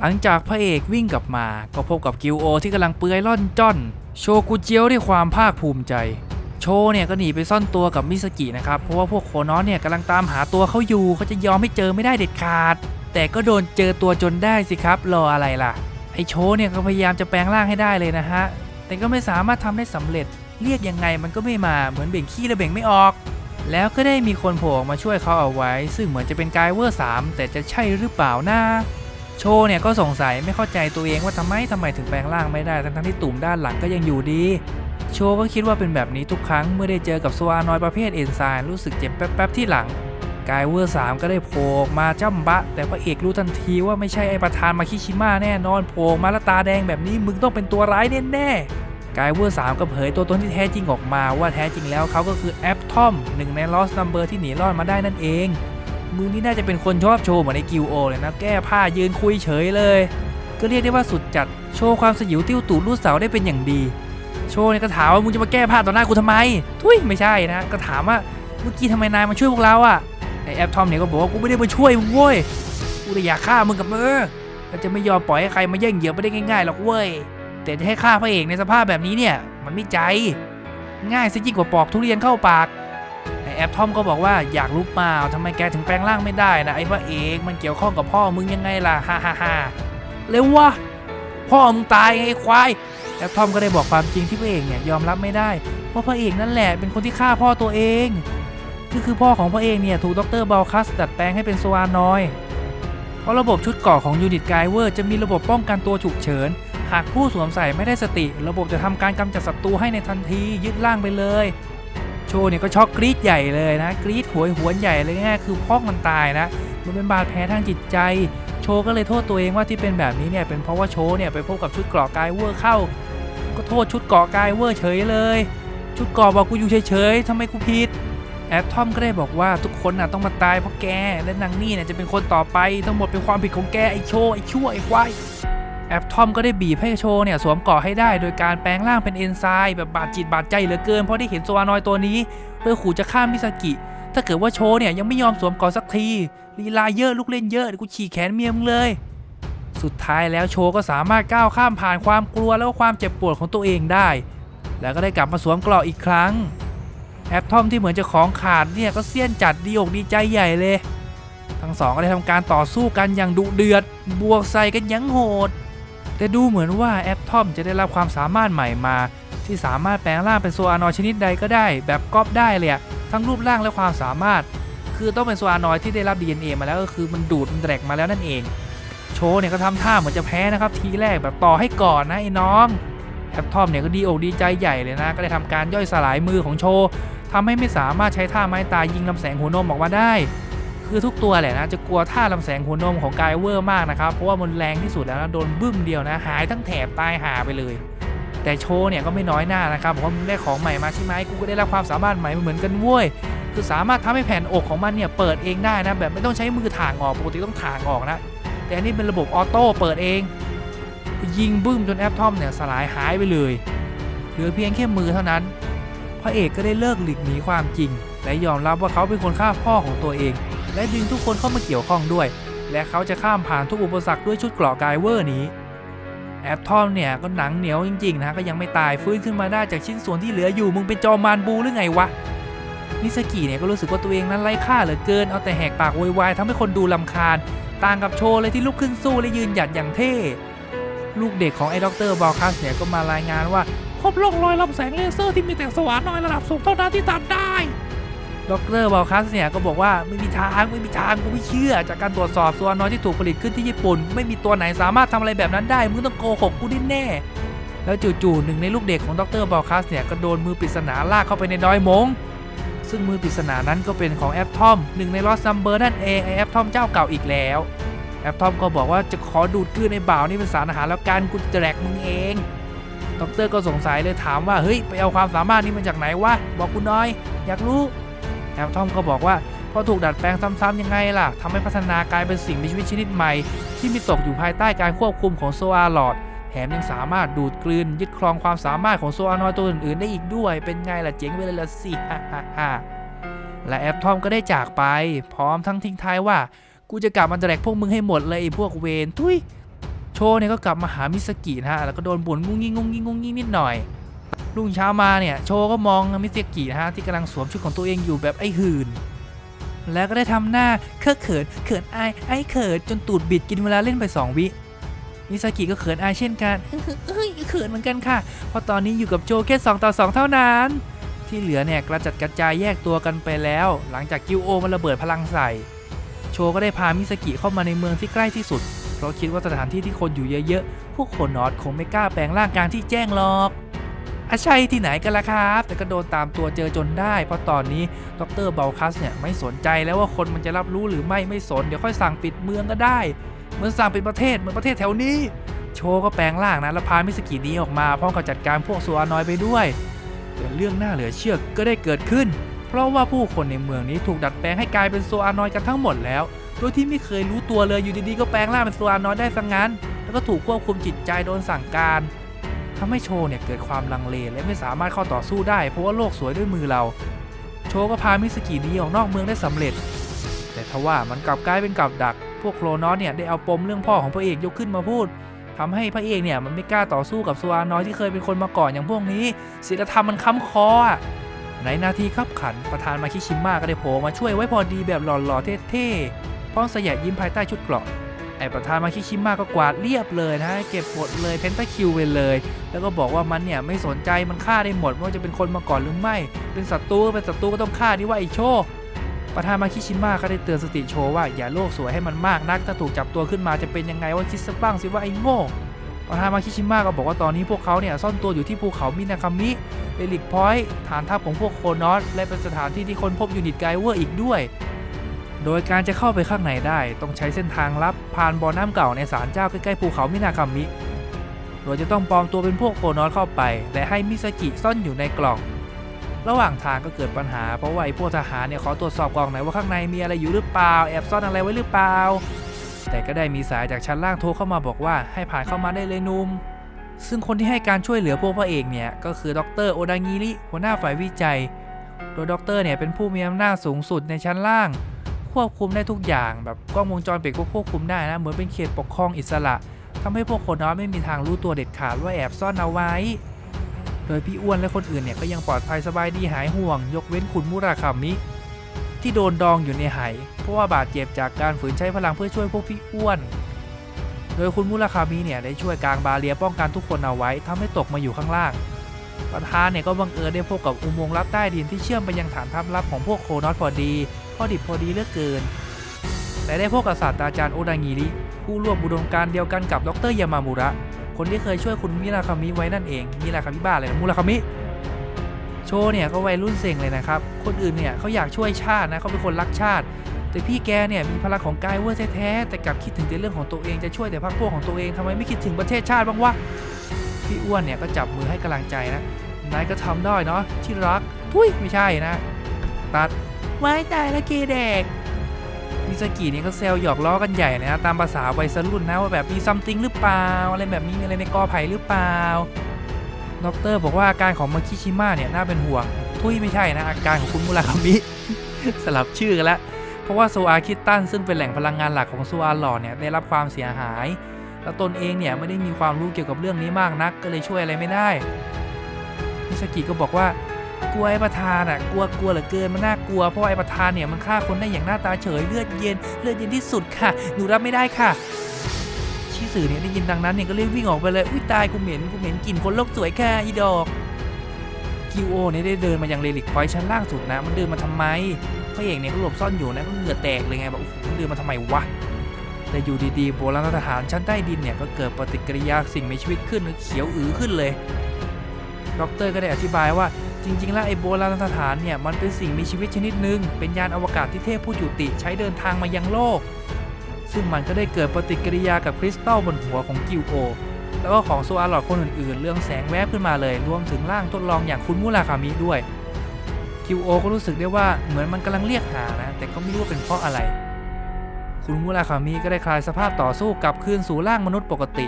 หลังจากพระเอกวิ่งกลับมา ก็พบกับกิวโอที่กำลังเปือยล่อนจ้อน โชกุเจียวด้วยความภาคภูมิใจ โชเนี่ยก็หนีไปซ่อนตัวกับมิสกินะครับ เพราะว่าพวกโคนอนเนี่ยกำลังตามหาตัวเขาอยู่เขาจะยอมให้เจอไม่ได้เด็ดขาด แต่ก็โดนเจอตัวจนได้สิครับ รออะไรล่ะ ไอโชเนี่ยก็พยายามจะแปลงร่างให้ได้เลยนะฮะ แต่ก็ไม่สามารถทำได้สำเร็จ เรียกยังไงมันก็ไม่มา เหมือนเบ่งขี้และเบ่งไม่ออกแล้วก็ได้มีคนโผล่มาช่วยเขาเอาไว้ ซึ่งเหมือนจะเป็นกายเวอร์ 3 แต่จะใช่หรือเปล่านะ โชเนี่ยก็สงสัยไม่เข้าใจตัวเองว่าทำไมทำไมถึงแปลงร่างไม่ได้ทั้งที่ตุ่มด้านหลังก็ยังอยู่ดี โชก็คิดว่าเป็นแบบนี้ทุกครั้งเมื่อได้เจอกับสวานอยประเภทเอนไซน์รู้สึกเจ็บแป๊บๆที่หลังกายเวอร์3ก็ได้โผล่มาจ้ำบะ แต่พระเอกรู้ทันทีว่าไม่ใช่ไอประธานมาคิชิมะแน่นอนโผล่มาแล้วตาแดงแบบนี้มึงต้องเป็นตัวร้ายแน่ๆกายเวอร์3ก็เผยตัวตนที่แท้จริงออกมาว่าแท้จริงแล้วเขาก็คือแอปทอมหนึ่งในลอสนัมเบอร์ที่หนีรอดมาได้นั่นเอง มึงนี่น่าจะเป็นคนชอบโชว์เหมือนในกิวโอเลยนะแก้ผ้ายืนคุยเฉยเลย ก็เรียกได้ว่าสุดจัดโชว์ความสยิวติ้วตูดลูดเสาได้เป็นอย่างดี โชว์เนี่ยก็ถามว่ามึงจะมาแก้ผ้าต่อหน้ากูทำไม ทุยไม่ใช่นะก็ถามว่าเมื่อกี้ทำไมนายมาช่วยพวกเราอะไอแอปทอมเนี่ยก็บอกว่ากูไม่ได้มาช่วยมึงเว้ยกูแต่อยากฆ่ามึงกับมือแล้วจะไม่ยอมปล่อยให้ใครมาแย่งเหยื่อไปได้ง่ายๆหรอกเว้ยแต่จะให้ฆ่าพระเอกในสภาพแบบนี้เนี่ย มันไม่ใจ ง่ายซะยิ่งกว่าปอกทุเรียนเข้าปาก แอปทอมก็บอกว่าอยากรู้เปล่าทำไมแกถึงแปลงร่างไม่ได้นะไอ้พระเอกมันเกี่ยวข้องกับพ่อมึงยังไงล่ะฮ่าฮ่าฮ่าเร็ววะพ่อมึงตายไงไอ้ควายแอปทอมก็ได้บอกความจริงที่พระเอกเนี่ยยอมรับไม่ได้เพราะพระเอกนั่นแหละเป็นคนที่ฆ่าพ่อตัวเองก็คือพ่อของพระเอกเนี่ยถูกดรเบลคัสดัดแปลงให้เป็นสวานอยเพราะระบบชุดเกาะของยูนิตไกเวอร์จะมีระบบป้องกันตัวฉุกเฉิน หากผู้สวมใส่ไม่ได้สติ ระบบจะทำการกำจัดศัตรูให้ในทันทียึดร่างไปเลย โชเนี่ยก็ช็อกกรีดใหญ่เลยนะ กรีดหวยหวนใหญ่เลยง่ายคือพ่อมันตายนะ มันเป็นบาดแผลทางจิตใจ โชก็เลยโทษตัวเองว่าที่เป็นแบบนี้เนี่ยเป็นเพราะว่าโชเนี่ยไปพบกับชุดเกราะกายเวอร์เข้า ก็โทษชุดเกราะกายเวอร์เฉยเลย ชุดเกราะบอกกูอยู่เฉยๆทำไมกูผิดแอดทอมก็ได้บอกว่าทุกคนน่ะต้องมาตายเพราะแกและนางนี่เนี่ยจะเป็นคนต่อไปทั้งหมดเป็นความผิดของแกไอโชไอชั่วไอควาย แอปทอมก็ได้บีบให้โชว์เนี่ยสวมเกราะให้ได้โดยการแปลงร่างเป็นเอนไซม์แบบบาดจิตบาดใจเหลือเกินเพราะได้เห็นโซวานอยตัวนี้เพื่อขู่จะฆ่ามิสกิ ถ้าเกิดว่าโชว์เนี่ยยังไม่ยอมสวมเกราะสักทีลีลาเยอะลูกเล่นเยอะกูฉีกแขนเมียมึงเลย สุดท้ายแล้วโชว์ก็สามารถก้าวข้ามผ่านความกลัวแล้วก็ความเจ็บปวดของตัวเองได้ แล้วก็ได้กลับมาสวมเกราะอีกครั้งแอปทอมที่เหมือนจะของขาดเนี่ยก็เสี้ยนจัดดีอกดีใจใหญ่เลย ทั้งสองก็ได้ทำการต่อสู้กันอย่างดุเดือด บวกใส่กันยังโหด แต่ดูเหมือนว่าแอปทอมจะได้รับความสามารถใหม่มา ที่สามารถแปลงร่างเป็นโซอานอยชนิดใดก็ได้ แบบก๊อปได้เลยอะทั้งรูปร่างและความสามารถ คือต้องเป็นโซอานอยที่ได้รับ DNA มาแล้วก็คือมันดูดมันแดกมาแล้วนั่นเอง โชว์เนี่ยก็ทำท่าเหมือนจะแพ้นะครับทีแรกแบบต่อให้ก่อนนะไอ้น้องแอปทอมเนี่ยก็ดีอกดีใจใหญ่เลยนะ ก็ได้ทำการย่อยสลายมือของโชว์ทำให้ไม่สามารถใช้ท่าไม้ตายยิงลำแสงหัวนมออกมาได้ คือทุกตัวแหละนะจะกลัวท่าลำแสงหัวนมของกายเวอร์มากนะครับ เพราะว่ามันแรงที่สุดแล้วนะโดนบึ้มเดียวนะ หายทั้งแถบตายหาไปเลย แต่โชว์เนี่ยก็ไม่น้อยหน้านะครับบอกว่ามึงได้ของใหม่มาใช่ไหมกูก็ได้รับความสามารถใหม่เหมือนกันเว้ยคือสามารถทำให้แผ่นอกของมันเนี่ยเปิดเองได้นะแบบไม่ต้องใช้มือถ่างออกปกติต้องถ่างออกนะ แต่อันนี้เป็นระบบออโต้เปิดเอง ยิงบึ้มจนแอปทอมเนี่ยสลายหายไปเลยเหลือเพียงแค่มือเท่านั้นพระเอกก็ได้เลิกหลีกหนีความจริง และยอมรับว่าเขาเป็นคนฆ่าพ่อของตัวเอง และดึงทุกคนเข้ามาเกี่ยวข้องด้วย และเขาจะข้ามผ่านทุกอุปสรรคด้วยชุดเกราะกายเวอร์นี้แอปทอมเนี่ยก็หนังเหนียวจริงๆนะก็ยังไม่ตายฟื้นขึ้นมาได้จากชิ้นส่วนที่เหลืออยู่มึงเป็นจอมารบูหรือไงวะนิสกิเนี่ยก็รู้สึกว่าตัวเองนั้นไร้ค่าเหลือเกินเอาแต่แหกปากโวยวายทำให้คนดูลำคาญ ต่างกับโชว์เลยที่ลุกขึ้นสู้และยืนหยัดอย่างเท่ ลูกเด็กของไอ้ด็อกเตอร์บอลคัสเนี่ยก็มารายงานว่าพบร่องรอยลำแสงเลเซอร์ที่มีแต่สว่านน้อยระดับสูงเท่านั้นที่ตัดได้ ด็อกเตอร์บอลคัสเนี่ยก็บอกว่าไม่มีทางไม่มีทางกูไม่เชื่อ จากการตรวจสอบสว่านน้อยที่ถูกผลิตขึ้นที่ญี่ปุ่น ไม่มีตัวไหนสามารถทำอะไรแบบนั้นได้ มึงต้องโกหกกูแน่ๆแล้วจู่ๆหนึ่งในลูกเด็กของด็อกเตอร์บอลคัสเนี่ยก็โดนมือปริศนาลากเข้าไปในดอยมง ซึ่งมือปริศนานั้นก็เป็นของแอปทอมหนึ่งในลอสซัมเบอร์นั่นเองไอแอปทอมเจ้าเก่าอีกแล้วแอปทอมก็บอกว่าจะขอดูดกลืนในบ่าวนี่เป็นสารอาหารแล้วกันกูจะแดกมึงเองด็อกเตอร์ก็สงสัยเลยถามว่าเฮ้ยไปเอาความสามารถนี้มาจากไหนวะบอกกูน่อย อยากรู้ แอปทอมก็บอกว่าพอถูกดัดแปลงซ้ำๆยังไงล่ะทำให้พัฒนากลายเป็นสิ่งมีชีวิตชนิดใหม่ ที่มีตกอยู่ภายใต้การควบคุมของโซอาลอดแถมยังสามารถดูดกลืน ยึดครองความสามารถของโซอานอยตัวอื่นๆ ได้อีกด้วย เป็นไงล่ะเจ๋งไปเลยละสิฮ่าฮ่าฮ่าและแอปทอมก็ได้จากไป พร้อมทั้งทิ้งท้ายว่า กูจะกลับมาแดกพวกมึงให้หมดเลยไอ้พวกเวนทุยโชเนี่ยก็กลับมาหามิสกินะฮะ แล้วก็โดนบ่นงุ้งงิ้งงุ้งงิ้งงุ้งงิ้งนิดหน่อย รุ่งเช้ามาเนี่ยโชก็มองมิสกินะฮะที่กำลังสวมชุดของตัวเองอยู่แบบไอ้หื่นแล้วก็ได้ทำหน้าเคอะเขินเขินอายไอ้เขินจนตูดบิดกินเวลาเล่นไป 2 วิมิสกิก็เขินอายเช่นกันเอ้ยเขินเหมือนกันค่ะ เพราะตอนนี้อยู่กับโจแค่2ต่อ 2 เท่านั้น ที่เหลือเนี่ยกระจัดกระจายแยกตัวกันไปแล้ว หลังจากกิวโอมันระเบิดพลังใส่ โชก็ได้พามิสกิเข้ามาในเมืองที่ใกล้ที่สุด เพราะคิดว่าสถานที่ที่คนอยู่เยอะๆ พวกคนนอตคงไม่กล้าแปลงร่างกลารที่แจ้งหรอก อาชัยที่ไหนกันล่ะครับ แต่ก็โดนตามตัวเจอจนได้ เพราะตอนนี้ดรเบลคัสเนี่ยไม่สนใจแล้วว่าคนมันจะรับรู้หรือไม่ไม่สน เดี๋ยวค่อยสั่งปิดเมืองก็ได้ เหมือนสั่งปิดประเทศเหมือนประเทศแถวนี้ โชก็แปลงร่างนะแล้วพามิสกินี้ออกมาพร้อมกับจัดการพวกซัวนอยไปด้วยแต่เรื่องน่าเหลือเชื่อก็ได้เกิดขึ้น เพราะว่าผู้คนในเมืองนี้ถูกดัดแปลงให้กลายเป็นโซอานอยกันทั้งหมดแล้ว โดยที่ไม่เคยรู้ตัวเลยอยู่ดีๆก็แปลงร่างเป็นโซอานอยได้ซะงั้น แล้วก็ถูกควบคุมจิตใจโดนสั่งการ ทำให้โชเนี่ยเกิดความลังเลและไม่สามารถเข้าต่อสู้ได้เพราะว่าโลกสวยด้วยมือเรา โชก็พามิสกิหนีออกนอกเมืองได้สำเร็จ แต่ทว่ามันกลับกลายเป็นกับดัก พวกโครนอสเนี่ยได้เอาปมเรื่องพ่อของพระเอกยกขึ้นมาพูดทำให้พระเอกเนี่ยมันไม่กล้าต่อสู้กับโซอานอยที่เคยเป็นคนมาก่อนอย่างพวกนี้ศีลธรรมมันค้ำคอในนาทีขับขันประธานมาคิชิมะก็ได้โผล่มาช่วยไว้พอดีแบบหล่อๆเท่ๆพร้อมสยะยิ้มภายใต้ชุดเกราะ ไอประธานมาคิชิมะก็กวาดเรียบเลยนะเก็บหมดเลยเพนตาคิวไปเลย แล้วก็บอกว่ามันเนี่ยไม่สนใจมันฆ่าได้หมดไม่ว่าจะเป็นคนมาก่อนหรือไม่ เป็นศัตรูก็เป็นศัตรูก็ต้องฆ่านี่ว่าไอโชประธานมาคิชิมะก็ได้เตือนสติโชว่าอย่าโลกสวยให้มันมากนัก ถ้าถูกจับตัวขึ้นมาจะเป็นยังไงว่าคิดสักบ้างสิว่าไอ้โง่ประธานมาคิชิมะก็บอกว่าตอนนี้พวกเขาเนี่ยซ่อนตัวอยู่ที่ภูเขามินาคามิเอลิกพอยต์ฐานทัพของพวกโคนอสและเป็นสถานที่ที่คนพบยูนิตไกเวอร์อีกด้วย โดยการจะเข้าไปข้างในได้ต้องใช้เส้นทางลับผ่านบ่อน้ำเก่าในศาลเจ้าใกล้ๆภูเขามินาคามิ โดยจะต้องปลอมตัวเป็นพวกโคนอสเข้าไป และให้มิสกิซ่อนอยู่ในกล่อง ระหว่างทางก็เกิดปัญหาเพราะว่าไอ้พวกทหารเนี่ยขอตรวจสอบกล่องหน่อยว่าข้างในมีอะไรอยู่หรือเปล่าแอบซ่อนอะไรไว้หรือเปล่า แต่ก็ได้มีสายจากชั้นล่างโทรเข้ามาบอกว่าให้ผ่านเข้ามาได้เลยนุ่มซึ่งคนที่ให้การช่วยเหลือพวกพระเอกเนี่ยก็คือดรโอดางิริหัวหน้าฝ่ายวิจัย โดยดรเนี่ยเป็นผู้มีอำนาจสูงสุดในชั้นล่าง ควบคุมได้ทุกอย่างแบบกล้องวงจรปิดก็ควบคุมได้นะเหมือนเป็นเขตปกครองอิสระทำให้พวกคนน้อยไม่มีทางรู้ตัวเด็ดขาดว่าแอบซ่อนเอาไว้ โดยพี่อ้วนและคนอื่นเนี่ยก็ยังปลอดภัยสบายดีหายห่วง ยกเว้นคุณมุราคามิ ที่โดนดองอยู่ในไหเพราะว่าบาดเจ็บจากการฝืนใช้พลังเพื่อช่วยพวกพี่อ้วน โดยคุณมุราคามิเนี่ยได้ช่วยกางบาเรียป้องกันทุกคนเอาไว้ทำให้ตกมาอยู่ข้างล่างประธานเนี่ยก็บังเอิญได้พบกับอุโมงค์ลับใต้ดินที่เชื่อมไปยังฐานทัพลับของพวกโคนอสพอดี พอดิบพอดีเลือกเกิน แต่ได้พบกับศาสตราจารย์โอดางิริผู้ร่วมอุดมการเดียวกันกับดรยามามุระ คนที่เคยช่วยคุณมิราคามิไว้นั่นเอง มิราคามิบ้าเลยนะมุราคามิ โชเนี่ยก็วัยรุ่นเซ็งเลยนะครับ คนอื่นเนี่ยเขาอยากช่วยชาตินะเขาเป็นคนรักชาติ แต่พี่แกเนี่ยมีพลังของกายเวอร์แท้ๆแต่กลับคิดถึงแต่เรื่องของตัวเองจะช่วยแต่พรรคพวกของตัวเองทำไมไม่คิดถึงประเทศชาติบ้างวะ พี่อ้วนเนี่ยก็จับมือให้กำลังใจนะ นายก็ทำได้เนาะที่รัก ทุยไม่ใช่นะ ตัด ไว้ตายแล้วเกเด็กมิสกิเนี่ยก็เซลหยอกล้อกันใหญ่เลยนะตามภาษาวัยรุ่นนะว่าแบบมีซัมติงหรือเปล่า อะไรแบบนี้มีอะไรในกอไผ่หรือเปล่าด็อกเตอร์บอกว่าอาการของมาคิชิมะเนี่ยน่าเป็นห่วง ทุยไม่ใช่นะ อาการของคุณมุราคามิ สลับชื่อกันล้วเพราะว่าโซอาคิตันซึ่งเป็นแหล่งพลังงานหลักของโซอาหล่อเนี่ยได้รับความเสียหาย แล้วตนเองเนี่ยไม่ได้มีความรู้เกี่ยวกับเรื่องนี้มากนัก ก็เลยช่วยอะไรไม่ได้มิสกิก็บอกว่า กลัวไอ้ประธานอะกลัวกลัวเหลือเกินมันน่ากลัวเพราะไอ้ประธานเนี่ยมันฆ่าคนได้อย่างหน้าตาเฉยเลือดเย็นเลือดเย็นที่สุดค่ะ หนูรับไม่ได้ค่ะชิสื่อเนี่ยได้ยินดังนั้นเนี่ยก็รีบวิ่งออกไปเลยอุ้ยตายกูเหม็นกูเหม็นกลิ่นคนโลกสวยค่ะอีดอกกิวโอเนี่ยได้เดินมายังเรลิกพอยชั้นล่างสุดนะ มันเดินมาทำไมพระเอกเนี่ยก็หลบซ่อนอยู่นะก็เหงื่อแตกเลยไงแบบโอ้โหมันเดินมาทำไมวะแต่อยู่ดีๆโบราณสถานชั้นใต้ดินเนี่ยก็เกิดปฏิกิริยาสิ่งมีชีวิตขึ้นเขียวอือขึ้นเลยด็อกเตอร์ก็ได้อธิบายว่า จริงๆ แล้วไอ้โบราณสถานเนี่ยมันเป็นสิ่งมีชีวิตชนิดหนึ่งเป็นยานอวกาศที่เทพผู้จุติใช้เดินทางมายังโลก ซึ่งมันก็ได้เกิดปฏิกิริยากับคริสตัลบนหัวของกิวโอ แล้วก็ของโซอาร์ลอดคนอื่นๆ เรื่องแสงแวบขึ้นมาเลย รวมถึงร่างทดลองอย่างคุณมุราคามิด้วยกิวโอก็รู้สึกได้ว่าเหมือนมันกำลังเรียกหานะ แต่ก็ไม่รู้ว่าเป็นเพราะอะไร คุณมุราคามิก็ได้คลายสภาพต่อสู้กลับคืนสู่ร่างมนุษย์ปกติ